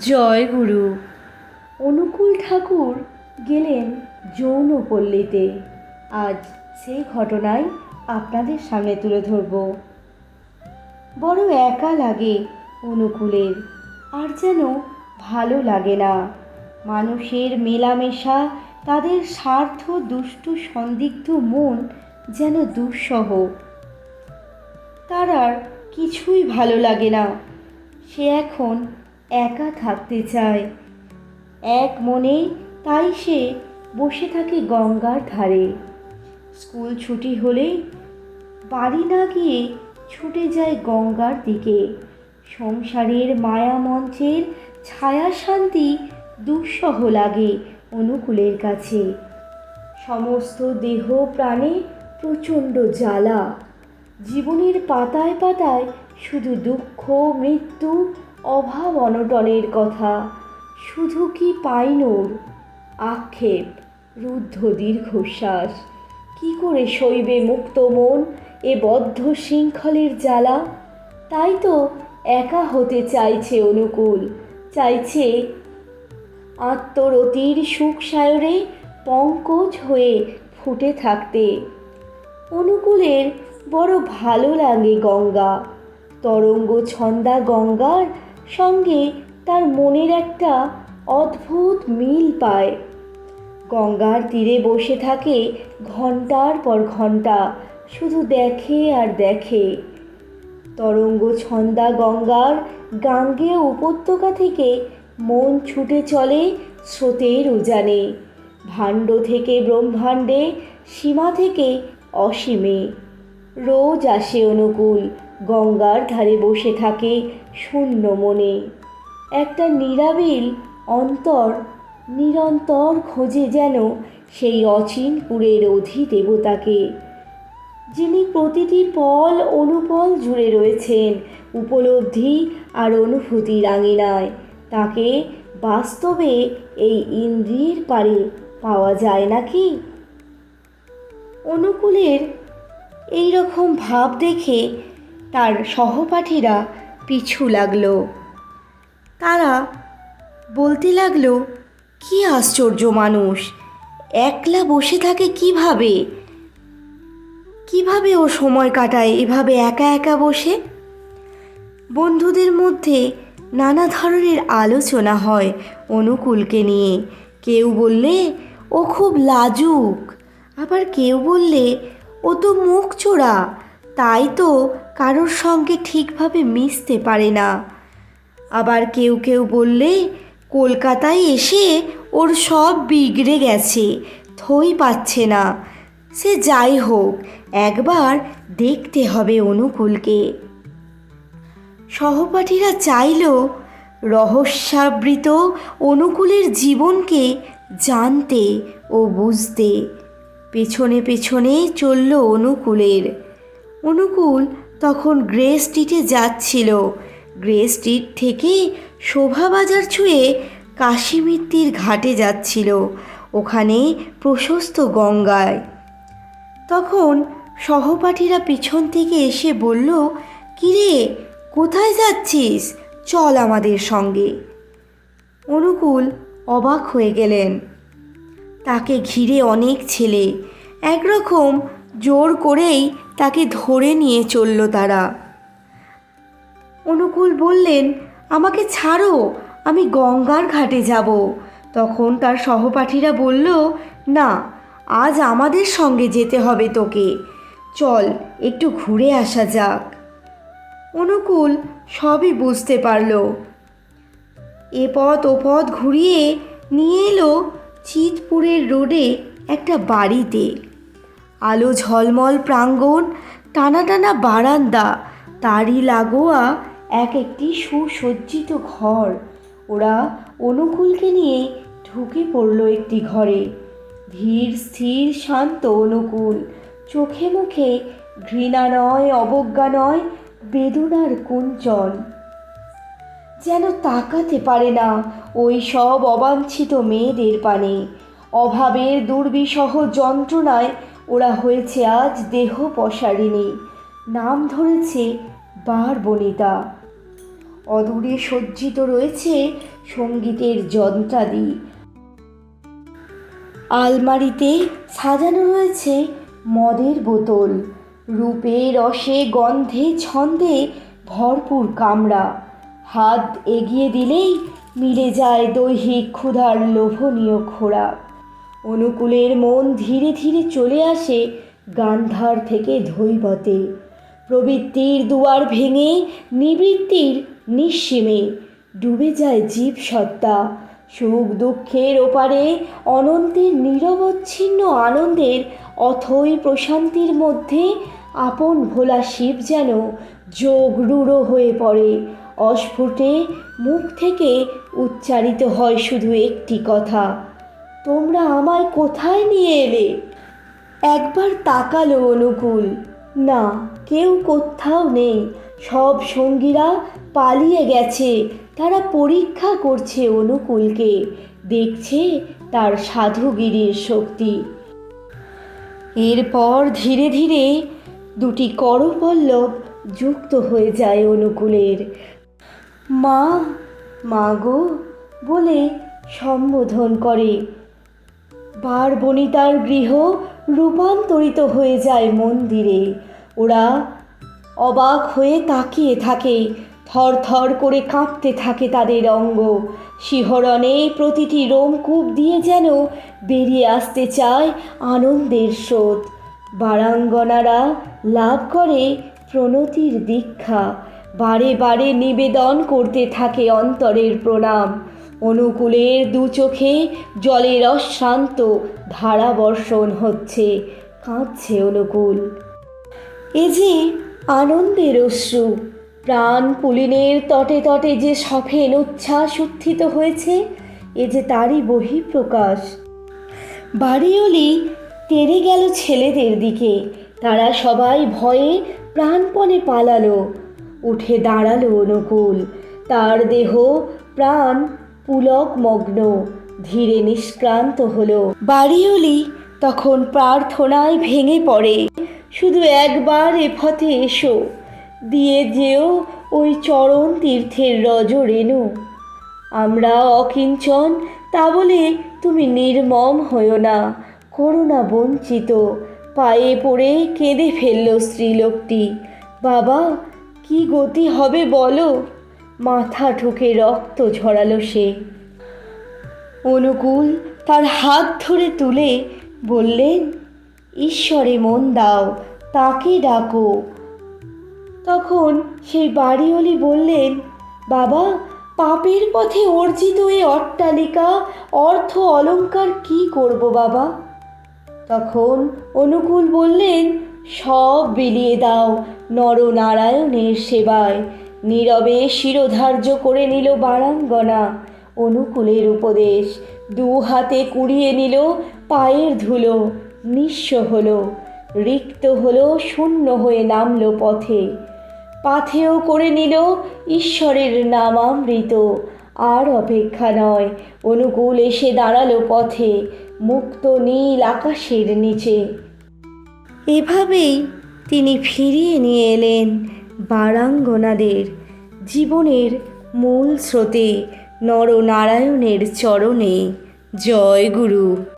জয় গুরু। অনুকূল ঠাকুর গেলেন যৌনপল্লীতে আজ সেই ঘটনাই আপনাদের সামনে তুলে ধরব। বড় একা লাগে অনুকূলের, আর যেন ভালো লাগে না। মানুষের মেলামেশা, তাদের স্বার্থ, দুষ্টু, সন্দিগ্ধ মন যেন দুঃসহ। তার আর কিছুই ভালো লাগে না। সে এখন একা থাকতে চায়। এক মনে তাই সে বসে থাকে গঙ্গার ধারে। স্কুল ছুটি হলেই বাড়ি না গিয়ে ছুটে যায় গঙ্গার দিকে। সংসারের মায়া মঞ্চের ছায়া শান্তি দুঃসহ লাগে অনুকূলের কাছে। সমস্ত দেহ প্রাণে প্রচণ্ড জ্বালা। জীবনের পাতায় পাতায় শুধু দুঃখ, মৃত্যু অভাব অনটনের কথা। শুধু কি পাইনোর আক্ষেপ, রুদ্ধ দীর্ঘশ্বাস। কি করে সইবে মুক্ত মন এ বদ্ধ শৃঙ্খলের জ্বালা? তাই তো একা হতে চাইছে অনুকূল। চাইছে আত্মরতির সুখ সায়রে পঙ্কজ হয়ে ফুটে থাকতে। অনুকূলের বড় ভালো লাগে গঙ্গা। তরঙ্গ ছন্দা গঙ্গার সঙ্গে তার মনের একটা অদ্ভুত মিল পায়। গঙ্গার তীরে বসে থাকে ঘণ্টার পর ঘণ্টা শুধু দেখে আর দেখে। তরঙ্গ ছন্দা গঙ্গার গাঙ্গেয় উপত্যকা থেকে মন ছুটে চলে স্রোতের উজানে। ভাণ্ড থেকে ব্রহ্মাণ্ডে, সীমা থেকে অসীমে। রোজ আসে অনুকূল গঙ্গার ধারে বসে থাকে শূন্য মনে। একটা নিরাবিল অন্তর নিরন্তর খোঁজে যেন সেই অচিনপুরের অধিদেবতাকে যিনি প্রতিটি পল অনুপল জুড়ে রয়েছেন, উপলব্ধি আর অনুভূতির আঙিনায় তাকে বাস্তবে এই ইন্দ্রিয়ের পারে পাওয়া যায় নাকি? অনুকূলের এই রকম ভাব দেখে তার সহপাঠীরা পিছু লাগল। তারা বলতে লাগল, কি আশ্চর্য মানুষ, একলা বসে থাকে কীভাবে? কীভাবে ও সময় কাটায় এভাবে একা একা বসে? বন্ধুদের মধ্যে নানা ধরনের আলোচনা হয় অনুকূলকে নিয়ে। কেউ বললে, ও খুব লাজুক। আবার কেউ বললে, ও তো মুখ চোরা। তাই তো কারোর সঙ্গে ঠিকভাবে মিশতে পারে না। আবার কেউ কেউ বললে, কলকাতায় এসে ওর সব বিগড়ে গেছে, থই পাচ্ছে না। সে যাই হোক, একবার দেখতে হবে অনুকূলকে। সহপাঠীরা চাইল রহস্যাবৃত অনুকূলের জীবনকে জানতে ও বুঝতে। পেছনে পেছনে চলল অনুকূলের। অনুকূল। তখন গ্রে স্ট্রিটে যাচ্ছিল। গ্রে স্ট্রিট থেকে শোভাবাজার ছুঁয়ে কাশিমিত্তির ঘাটে যাচ্ছিল, ওখানে প্রশস্ত গঙ্গায়। তখন সহপাঠীরা পিছন থেকে এসে বলল, কিরে, কোথায় যাচ্ছিস? চল আমাদের সঙ্গে। অনুকূল অবাক হয়ে গেলেন। তাকে ঘিরে অনেক ছেলে, একরকম জোর করেই তাকে ধরে নিয়ে চলল তারা। অনুকূল বললেন, আমাকে ছাড়ো, আমি গঙ্গার ঘাটে যাব। তখন তার সহপাঠীরা বলল, না, আজ আমাদের সঙ্গে যেতে হবে তোকে। চল, একটু ঘুরে আসা যাক। অনুকূল সবই বুঝতে পারল। এ পথ ও পথ ঘুরিয়ে নিয়ে এলো চিতপুরের রোডে একটা বাড়িতে। আলো ঝলমল প্রাঙ্গণ, টানা টানা বারান্দা, তারই লাগোয়া এক একটি সুসজ্জিত ঘর। ওরা অনুকূলকে নিয়ে ঢুকে পড়ল একটি ঘরে। ধীর, স্থির, শান্ত, অনুকূল। চোখে মুখে ঘৃণা নয়, অবজ্ঞা নয়, বেদনার কুঞ্চন যেন তাকাতে পারে না ওই সব অবাঞ্ছিত মেয়েদের পানে। অভাবের দুর্বিসহ যন্ত্রণায় ওরা হয়েছে আজ দেহ পসারিণী নাম ধরেছে বার বনিতা। অদূরে সজ্জিত রয়েছে সঙ্গীতের যন্ত্রাদি। আলমারিতে সাজানো রয়েছে মদের বোতল। রূপে রসে গন্ধে ছন্দে ভরপুর কামড়া হাত এগিয়ে দিলেই মিলে যায় দৈহিক ক্ষুধার লোভনীয় খোরাক। অনুকূলের মন ধীরে ধীরে চলে আসে গান্ধার থেকে ধৈবতে। প্রবৃত্তির দুয়ার ভেঙে, নিবৃত্তির নিঃসীমে ডুবে যায় জীব সত্তা সুখ দুঃখের ওপারে অনন্তের নিরবচ্ছিন্ন আনন্দের অথই প্রশান্তির মধ্যে আপন ভোলা শিব যেন যোগ রূঢ় হয়ে পড়ে। অস্ফুটে মুখ থেকে উচ্চারিত হয় শুধু একটি কথা তোমরা আমায় কোথায় নিয়ে এলে? একবার তাকালো অনুকূল। না, কেউ কোথাও নেই। সব সঙ্গীরা পালিয়ে গেছে। তারা পরীক্ষা করছে অনুকূলকে। দেখছে তার সাধুগিরির শক্তি। এরপর ধীরে ধীরে দুটি করপল্লব যুক্ত হয়ে যায় অনুকূলের। মা মা গো বলে সম্বোধন করে। বার বনিতার গৃহ রূপান্তরিত হয়ে যায় মন্দিরে। ওরা অবাক হয়ে তাকিয়ে থাকে থর থর করে কাঁপতে থাকে তাদের অঙ্গ। শিহরণে প্রতিটি রোমকূপ দিয়ে যেন বেরিয়ে আসতে চায় আনন্দের স্রোত। বারাঙ্গনারা লাভ করে প্রণতির দীক্ষা। বারে বারে নিবেদন করতে থাকে অন্তরের প্রণাম। অনুকূলের দু চোখে জলের অশ্রান্ত ধারা বর্ষণ হচ্ছে, কাঁদছে অনুকূল। এ যে আনন্দের অশ্রু, প্রাণ পুলিনের তটে তটে যে সফেন উচ্ছ্বাস উত্থিত হয়েছে, এ যে তারই বহিঃপ্রকাশ। বাড়িওলি তেরে গেল ছেলেদের দিকে, তারা সবাই ভয়ে প্রাণপণে পালালো, উঠে দাঁড়াল অনুকূল। তার দেহ প্রাণ পুলক মগ্ন, ধীরে নিষ্ক্রান্ত হলো। বাড়িওলি তখন প্রার্থনায় ভেঙে পড়ে। শুধু একবার এ পথে এসো, দিয়ে যেও ওই চরণ তীর্থের রজ রেণু আমরা অকিঞ্চন, তা বলে তুমি নির্মম হইও না করুণা বঞ্চিত। পায়ে পড়ে কেঁদে ফেলল স্ত্রীলোকটি। বাবা, কি গতি হবে বলো? মাথা ঠুকে রক্ত ঝরালো সে। অনুকূল তার হাত ধরে তুলে বললেন, ঈশ্বরে মন দাও, তাকে ডাকো। তখন সেই বাড়িওলি বললেন, বাবা, পাপের পথে অর্জিত এই অট্টালিকা, অর্থ অলঙ্কার কি করব বাবা? তখন অনুকূল বললেন, সব বিলিয়ে দাও নরনারায়ণের সেবায়। নীরবে শিরোধার্য করে নিল বারাঙ্গনা। অনুকূলের উপদেশ, দু হাতে কুড়িয়ে নিল, পায়ের ধুলো, নিঃস্ব হলো, রিক্ত হলো, শূন্য হয়ে নামল পথে। পাথেও করে নিল, ঈশ্বরের নামামৃত। আর অপেক্ষা নয়, অনুকূল এসে দাঁড়াল পথে, মুক্ত নীল আকাশের নিচে। এভাবেই তিনি ফিরিয়ে নিয়ে এলেন বারাঙ্গনাদের জীবনের মূল স্রোতে নরনারায়ণের চরণে। জয় গুরু।